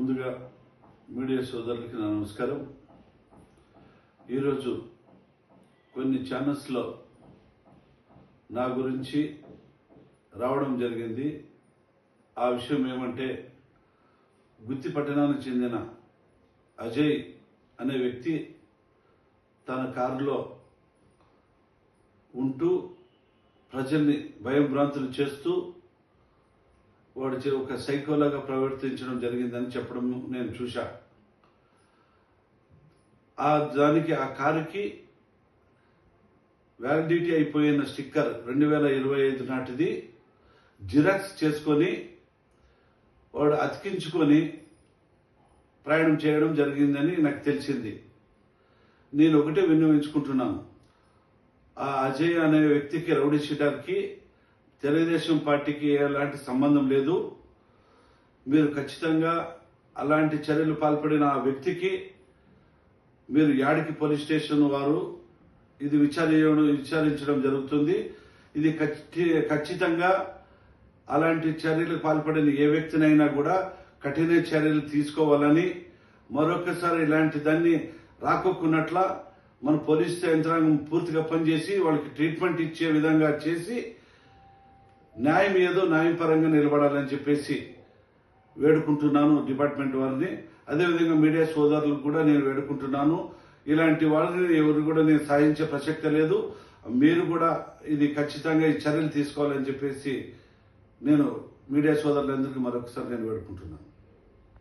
ముందుగా మీడియా సోదరులకి నా నమస్కారం. ఈరోజు కొన్ని ఛానల్స్లో నా గురించి రావడం జరిగింది. ఆ విషయం ఏమంటే గుత్తి పట్టణానికి చెందిన అజయ్ అనే వ్యక్తి తన కారులో ఉంటూ ప్రజల్ని భయభ్రాంతులు చేస్తూ వాడు ఒక సైకోలాగా ప్రవర్తించడం జరిగిందని చెప్పడం నేను చూశా. ఆ దానికి ఆ కారుకి వ్యాలిడిటీ అయిపోయిన స్టిక్కర్ రెండు వేల ఇరవై ఐదు నాటిది జిరాక్స్ చేసుకొని వాడు అతికించుకొని ప్రయాణం చేయడం జరిగిందని నాకు తెలిసింది. నేను ఒకటే విన్నవించుకుంటున్నాను. ఆ అజయ్ అనే వ్యక్తికి రౌడీ షీటర్కి తెలుగుదేశం పార్టీకి ఎలాంటి సంబంధం లేదు. మీరు ఖచ్చితంగా అలాంటి చర్యలు పాల్పడిన ఆ వ్యక్తికి మీరు యాడికి పోలీస్ స్టేషన్ వారు ఇది విచారించడం విచారించడం జరుగుతుంది. ఇది ఖచ్చితంగా అలాంటి చర్యలకు పాల్పడిన ఏ వ్యక్తినైనా కూడా కఠిన చర్యలు తీసుకోవాలని మరొకసారి ఇలాంటి దాన్ని రాకొక్కున్నట్ల మన పోలీస్ యంత్రాంగం పూర్తిగా పనిచేసి వాళ్ళకి ట్రీట్మెంట్ ఇచ్చే విధంగా చేసి న్యాయం ఏదో న్యాయం పరంగా నిలబడాలని చెప్పేసి వేడుకుంటున్నాను డిపార్ట్మెంట్ వారిని. అదేవిధంగా మీడియా సోదరులకు కూడా నేను వేడుకుంటున్నాను. ఇలాంటి వాళ్ళని ఎవరు కూడా నేను సాధించే ప్రసక్తి లేదు. మీరు కూడా ఇది ఖచ్చితంగా ఈ చర్యలు తీసుకోవాలని చెప్పేసి నేను మీడియా సోదరులందరికీ మరొకసారి నేను వేడుకుంటున్నాను.